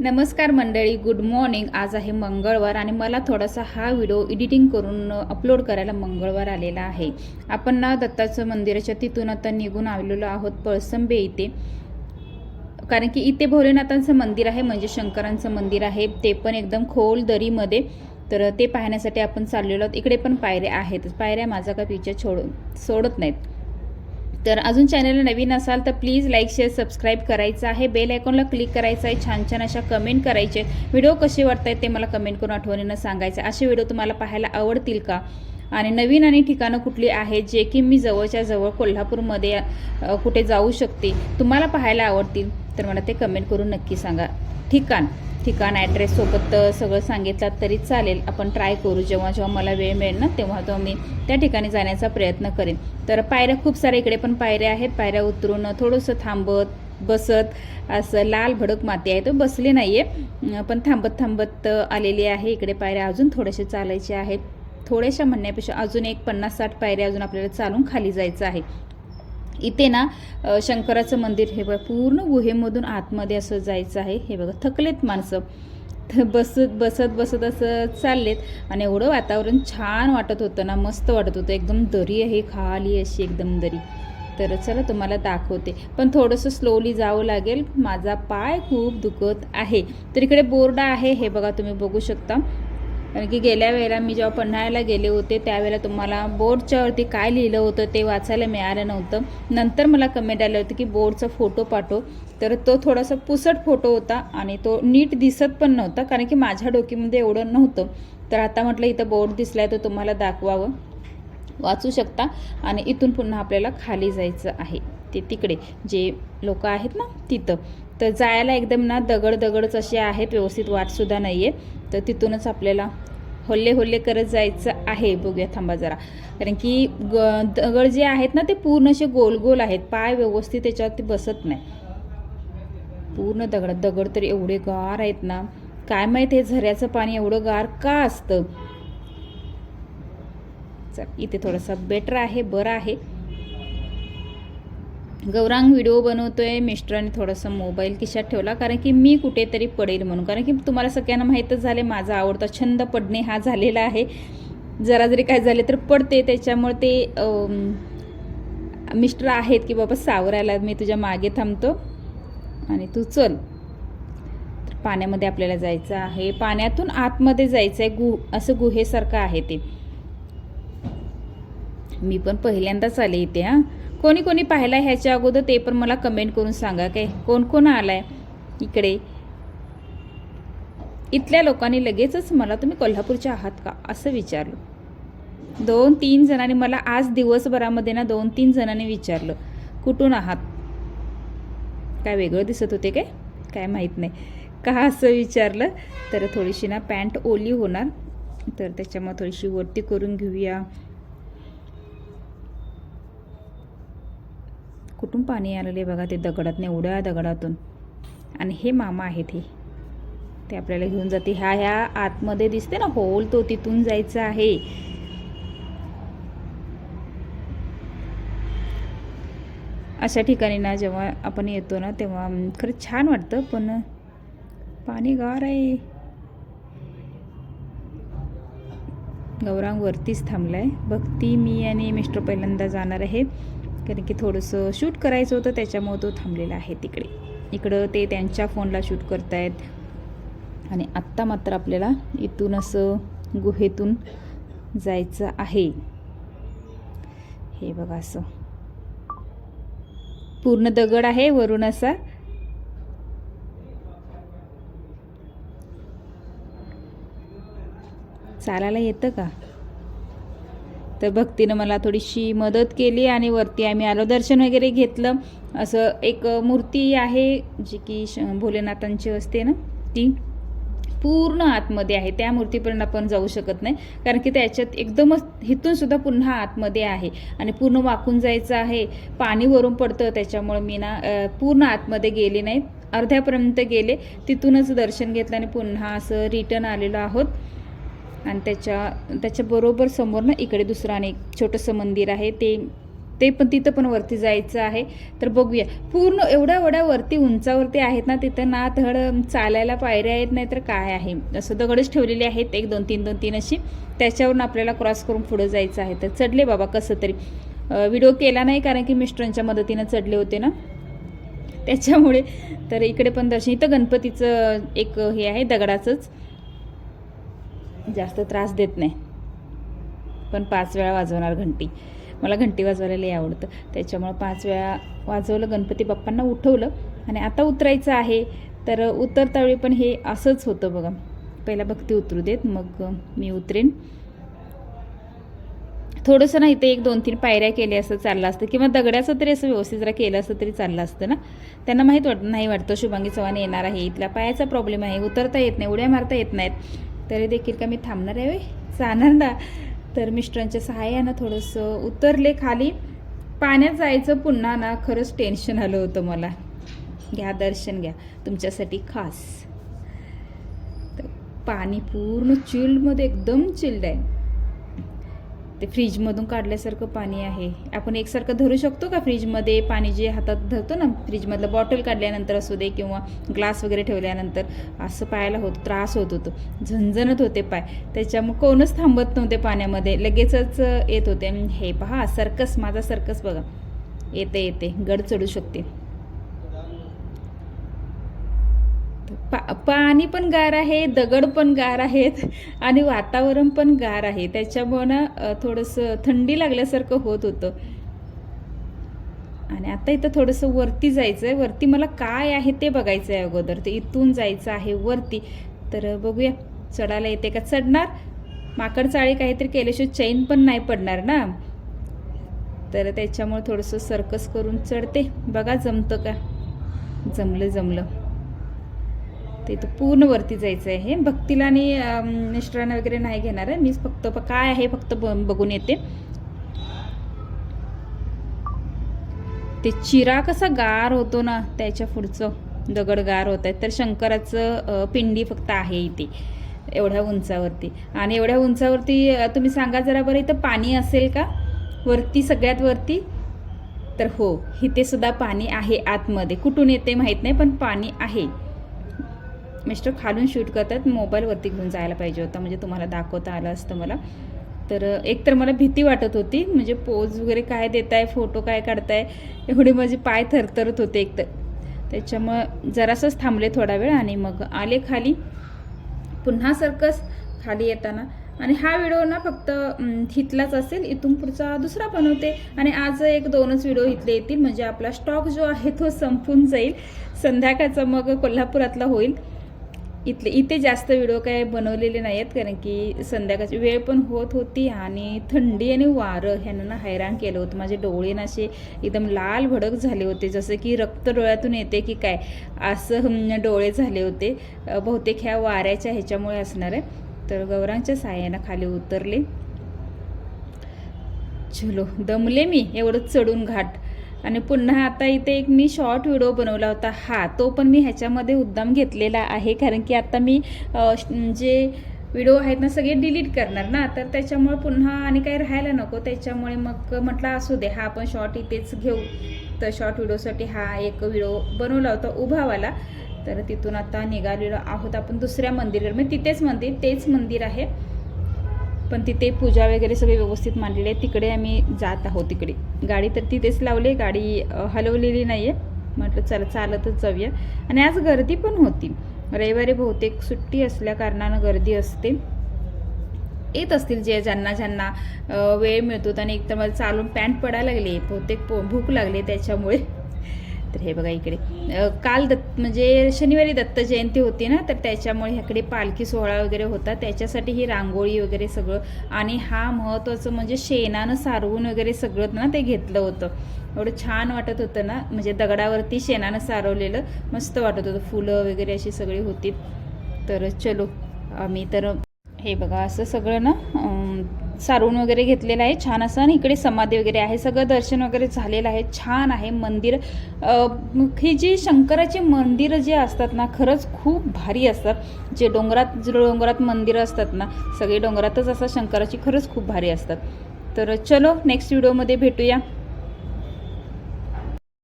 नमस्कार मंडळी good morning आज आहे मंगळवार आणि मला थोडासा हा व्हिडिओ एडिटिंग करून अपलोड करायला मंगळवार आलेला आहे. आपण ना दत्ताचं मंदिराच्या तिथून आता निघून आलेलो आहोत पळसंबे इथे. कारण की इथे भोलेनाथांचं मंदिर आहे म्हणजे शंकरांचं मंदिर आहे. ते पण एकदम खोल दरीमध्ये. तर ते पाहण्यासाठी आपण चाललेलो आहोत. इकडे पण पायऱ्या आहेत. पायऱ्या माझा का पिक्चर छोड सोडत नाहीत. तर अजून चॅनलला नवीन असाल तर प्लीज लाईक शेअर सबस्क्राईब करायचं आहे. बेल आयकॉनला क्लिक करायचं आहे. छान छान अशा कमेंट करायचे. व्हिडिओ कसे वाटत आहेत ते मला कमेंट करून आठवणीनं सांगायचं. असे व्हिडिओ तुम्हाला पाहायला आवडतील का? आणि नवीन आणि ठिकाणं कुठली आहेत जे की मी जवळच्या जवळ कोल्हापूरमध्ये कुठे जाऊ शकते तुम्हाला पाहायला आवडतील? तर मला ते कमेंट करून नक्की सांगा. ठिकाण. ठिकाण ॲड्रेससोबत सगळं सांगितलं तरी चालेल. आपण ट्राय करू. जेव्हा जेव्हा मला वेळ मिळेल ना तेव्हा तो मी त्या ठिकाणी जाण्याचा प्रयत्न करेन. तर पायऱ्या खूप साऱ्या इकडे पण पायऱ्या आहेत. पायऱ्या उतरून थोडंसं थांबत बसत असं लाल भडक माती आहे. तो बसली नाही आहे पण थांबत थांबत आलेली आहे. इकडे पायऱ्या अजून थोडेसे चालायचे आहेत. थोड्याशा म्हणण्यापेक्षा अजून एक पन्नास साठ पायऱ्या अजून आपल्याला चालून खाली जायचं आहे. इथे ना शंकराचं मंदिर हे बघा पूर्ण गुहेमधून आतमध्ये असं जायचं आहे. हे बघा थकलेत माणसं. बसत बसत बसत असं चाललेत आणि एवढं वातावरण छान वाटत होतं ना मस्त वाटत होतं. एकदम दरी आहे खाली अशी एकदम दरी. तर चला तुम्हाला दाखवते. पण थोडंसं स्लोली जावं लागेल. माझा पाय खूप दुखत आहे. तर इकडे बोर्ड आहे हे बघा तुम्ही बघू शकता. कारण की गेल्या वेळेला मी जेव्हा पन्हाळ्याला गेले होते त्यावेळेला तुम्हाला बोर्डच्यावरती काय लिहिलं होतं ते वाचायला मिळालं नव्हतं. नंतर मला कमेंट आलं होतं की बोर्डचा फोटो पाठव. तर तो थोडासा पुसट फोटो होता आणि तो नीट दिसत पण नव्हता कारण की माझ्या डोकीमध्ये एवढं नव्हतं. तर आता म्हटलं इथं बोर्ड दिसलाय तर तुम्हाला दाखवावं. वाचू शकता आणि इथून पुन्हा आपल्याला खाली जायचं आहे. ते तिकडे जे लोक आहेत ना तिथं. तर जायला एकदम ना दगड दगडच असे आहेत व्यवस्थित वाटसुद्धा नाही आहे तर तिथूनच आपल्याला होल्ले होल्ले करत जायचं आहे. बघूया थांबा जरा. कारण की ग दगड जे आहेत ना ते पूर्ण असे गोल गोल आहेत. पाय व्यवस्थित त्याच्यावरती बसत नाही. पूर्ण दगड दगड तर एवढे गार आहेत ना. काय माहीत हे झऱ्याचं पाणी एवढं गार का असतं? चल इथे थोडंसं बेटर आहे बरं आहे. गौरांग व्हिडिओ बनवतोय मिस्टरांनी थोडंसं मोबाईल खिशात ठेवला कारण की मी कुठेतरी पडेल म्हणून. कारण की तुम्हाला सगळ्यांना माहीतच झाले माझा आवडता छंद पडणे हा झालेला आहे. जरा जरी काय झाले तर पडते त्याच्यामुळे ते मिस्टर आहेत की बाबा सावरायला मी तुझ्या मागे थांबतो. आणि तू चल. तर पाण्यामध्ये आपल्याला जायचं आहे. पाण्यातून आतमध्ये जायचं आहे गु असं गुहेसारखं आहे ते. मी पण पहिल्यांदाच आले इथे हां. कोणी कोणी पाहिला ह्याच्या अगोदर ते पण मला कमेंट करून सांगा काय? कोण कोण आलाय इकडे? इथल्या लोकांनी लगेचच मला तुम्ही कोल्हापूरचे आहात का? असं विचारलं. दोन तीन जणांनी मला आज दिवसभरामध्ये ना दोन तीन जणांनी विचारलं कुठून आहात? काय वेगळं दिसत होते काय? काय माहीत नाही. का असं विचारलं? तर थोडीशी ना पॅन्ट ओली होणार तर त्याच्यामुळे थोडीशी वरती करून घेऊया. कुठून पाणी आलेलं आहे बघा ते दगडातने एवढ्या दगडातून. आणि हे मामा आहेत हे. ते आपल्याला घेऊन जाते. ह्या ह्या आतमध्ये दिसते ना होल तो तिथून जायचं आहे. अशा ठिकाणी ना जेव्हा आपण येतो ना तेव्हा खरं खरंच छान वाटतं पण पाणी गार आहे. गौरांग वरतीच थांबलाय. बघती मी आणि मिस्टर पहिल्यांदा जाणार आहे. कारण की थोडंसं शूट करायचं होतं त्याच्यामुळं तो थांबलेला आहे तिकडे. इकडं ते त्यांच्या फोनला शूट करतायत. आणि आत्ता मात्र आपल्याला इथून असं गुहेतून जायचं आहे. हे बघा असं. पूर्ण दगड आहे वरून असा. चालायला येतं का? तर भक्तीनं मला थोडीशी मदत केली आणि वरती आम्ही आलो. दर्शन वगैरे घेतलं. असं एक मूर्ती आहे जी की श भोलेनाथांची असते ना ती. पूर्ण आतमध्ये आहे. त्या मूर्तीपर्यंत आपण जाऊ शकत नाही. कारण की त्याच्यात एकदमच हिथून सुद्धा पुन्हा आतमध्ये आहे. आणि पूर्ण वाकून जायचं आहे. पाणी वरून पडतं. त्याच्यामुळे मी ना पूर्ण आतमध्ये गेले नाहीत. अर्ध्यापर्यंत गेले. तिथूनच दर्शन घेतलं आणि पुन्हा असं रिटर्न आलेलो आहोत. आणि त्याच्या त्याच्याबरोबर समोर ना इकडे दुसरं आणि एक छोटंसं मंदिर आहे. ते ते पण तिथं पण वरती जायचं आहे. तर बघूया. पूर्ण एवढ्या एवढ्या वरती उंचावरती आहेत ना तिथं ना धड चालायला पायऱ्या आहेत नाही तर काय आहे? असं दगडच ठेवलेले आहेत एक दोन तीन दोन तीन अशी. त्याच्यावरून आपल्याला क्रॉस करून पुढं जायचं आहे. तर चढले बाबा कसं तरी. व्हिडिओ केला नाही कारण की मिस्टरांच्या मदतीनं चढले होते ना. त्याच्यामुळे तर इकडे पण दर्शन. इथं गणपतीचं एक हे आहे दगडाचंच. जास्त त्रास देत नाही. पण पाच वेळा वाजवणार घंटी. मला घंटी वाजवायला लई आवडतं. त्याच्यामुळं पाच वेळा वाजवलं गणपती बाप्पांना उठवलं आणि आता उतरायचं आहे. तर उतरता वेळी पण हे असंच होतं बघा. पहिला भक्ती उतरू देत मग मी उतरेन. थोडंसं ना इथे एक दोन तीन पायऱ्या केल्या असं चाललं असतं. किंवा दगड्याचं तरी असं व्यवस्थित जरा केलं असतं तरी चाललं असतं ना. त्यांना माहीत वाट नाही वाटतं शुभांगी चव्हाण येणार आहे. इथला पायाचा प्रॉब्लेम आहे. उतरता येत नाही उड्या मारता येत नाहीत. तरी देखील का मी थांबणार आहे जाणार ना. तर मिस्टरांच्या सहाय्यानं थोडंसं उतरले खाली. पाण्यात जायचं पुन्हा ना खरंच टेन्शन आलं होतं मला. घ्या दर्शन घ्या. तुमच्यासाठी खास. तर पाणी पूर्ण चिल्डमध्ये एकदम चिल्ड आहे. ते फ्रीजमधून काढल्यासारखं पाणी आहे. आपण एकसारखं धरू शकतो का फ्रीजमध्ये? पाणी जे हातात धरतो ना फ्रीजमधलं बॉटल काढल्यानंतर असू दे किंवा ग्लास वगैरे ठेवल्यानंतर असं पायाला होत त्रास होत होतो. झणझणत होते पाय. त्याच्यामुळे कोणच थांबत नव्हते पाण्यामध्ये. लगेचच येत होते. हे पहा सर्कस माझा सर्कस बघा. येते येते. गड चढू शकते. पा पाणी पण गार आहे दगड पण गार आहेत आणि वातावरण पण गार आहे. त्याच्यामुळं ना थोडंसं थंडी लागल्यासारखं होत होतं. आणि आता इथं थोडंसं वरती जायचं आहे वरती मला काय आहे ते बघायचं आहे अगोदर. ते इथून जायचं आहे वरती. तर बघूया. चढायला येते का? चढणार. माकड चाळी काहीतरी केल्याशिवाय चैन पण नाही पडणार ना. तर त्याच्यामुळे थोडंसं सर्कस करून चढते. बघा जमतं का? जमलं जमलं. ते इथं पूर्ण वरती जायचं आहे. भक्तीला आणि अम, मिस्टरांना वगैरे नाही घेणार आहे. मीच फक्त काय आहे फक्त ब- बघून येते. ते चिरा कसा गार होतो ना त्याच्या पुढचं दगड गार होत आहे तर शंकराचं पिंडी फक्त आहे इथे एवढ्या उंचावरती. आणि एवढ्या उंचावरती तुम्ही सांगा जरा बरं इथं पाणी असेल का? वरती सगळ्यात वरती? तर हो इथे सुद्धा पाणी आहे आतमध्ये. कुठून येते माहीत नाही पण पाणी आहे. मिस्टर खालून शूट करतात मोबाईलवरती घेऊन जायला पाहिजे होता. म्हणजे तुम्हाला दाखवता आलं असतं मला. तर एक तर मला भीती वाटत होती. म्हणजे पोज वगैरे काय देताय फोटो काय काढताय एवढे माझे पाय थरथरत होते एक तर. त्याच्यामुळं जरासंच थांबले थोडा वेळ आणि मग आले खाली. पुन्हा सर्कस खाली येताना. आणि हा व्हिडिओ ना फक्त इथलाच असेल. इथून पुढचा दुसरा बनवते आणि आज एक दोनच व्हिडिओ इथले येतील. म्हणजे आपला स्टॉक जो आहे तो संपून जाईल. संध्याकाळचा मग कोल्हापुरातला होईल. इथले इथे जास्त व्हिडिओ काय बनवलेले नाही आहेत कारण की संध्याकाळची वेळ पण होत होती आणि थंडी आणि वारं ह्यानं ना हैराण केलं होतं. माझे डोळे ना असे एकदम लाल भडक झाले होते जसं की रक्त डोळ्यातून येते की काय असं डोळे झाले होते. बहुतेक ह्या वाऱ्याच्या ह्याच्यामुळे असणार आहे. तर गौरांच्या साह्यानं खाली उतरले. चलो दमले मी? एवढं चढून घाट. आणि पुन्हा आता इथे एक मी शॉर्ट व्हिडिओ बनवला होता. हा तो पण मी ह्याच्यामध्ये उद्दाम घेतलेला आहे. कारण की आता मी जे व्हिडिओ आहेत ना सगळे डिलीट करणार ना. तर त्याच्यामुळे पुन्हा आणि काही राहायला नको. त्याच्यामुळे मग म्हटलं असू दे हा आपण शॉर्ट इथेच घेऊ. तर शॉर्ट व्हिडिओसाठी हा एक व्हिडिओ बनवला होता उभावाला. तर तिथून आता निघालेलो आहोत आपण दुसऱ्या मंदिरावर म्हणजे तिथेच मंदिर तेच मंदिर आहे. पण तिथे पूजा वगैरे सगळी व्यवस्थित मांडलेली आहे. तिकडे आम्ही जात आहोत तिकडे गाडी तर तिथेच लावली गाडी हलवलेली नाही आहे म्हटलं चला चालतच जाऊया. आणि आज गर्दी पण होती. रविवारी बहुतेक सुट्टी असल्या कारणानं गर्दी असते. येत असतील जे ज्यांना ज्यांना वेळ मिळतो. आणि एक तर मला चालून पॅन्ट पडायला लागली. बहुतेक भूक लागली त्याच्यामुळे. तर हे बघा इकडे. काल दत्त म्हणजे शनिवारी दत्त जयंती होती ना तर त्याच्यामुळे ह्याकडे पालखी सोहळा वगैरे होता. त्याच्यासाठी ही रांगोळी वगैरे सगळं आणि हा महत्त्वाचं म्हणजे शेणानं सारवून वगैरे सगळं ना ते घेतलं होतं. एवढं छान वाटत होतं ना म्हणजे दगडावरती शेणानं सारवलेलं मस्त वाटत होतं. फुलं वगैरे अशी सगळी होती. तर चलो आम्ही तर हे बघा असं सगळं ना सारवून वगैरे घेतलेलं आहे. छान असं आणि इकडे समाधी वगैरे आहे. सगळं दर्शन वगैरे झालेलं आहे. छान आहे मंदिर. हे ही जी मंदिरं जे असतात ना खरंच खूप भारी असतात. जे डोंगरात डोंगरात मंदिरं असतात ना सगळे डोंगरातच असतात शंकराची खरंच खूप भारी असतात. तर चलो नेक्स्ट व्हिडिओमध्ये भेटूया.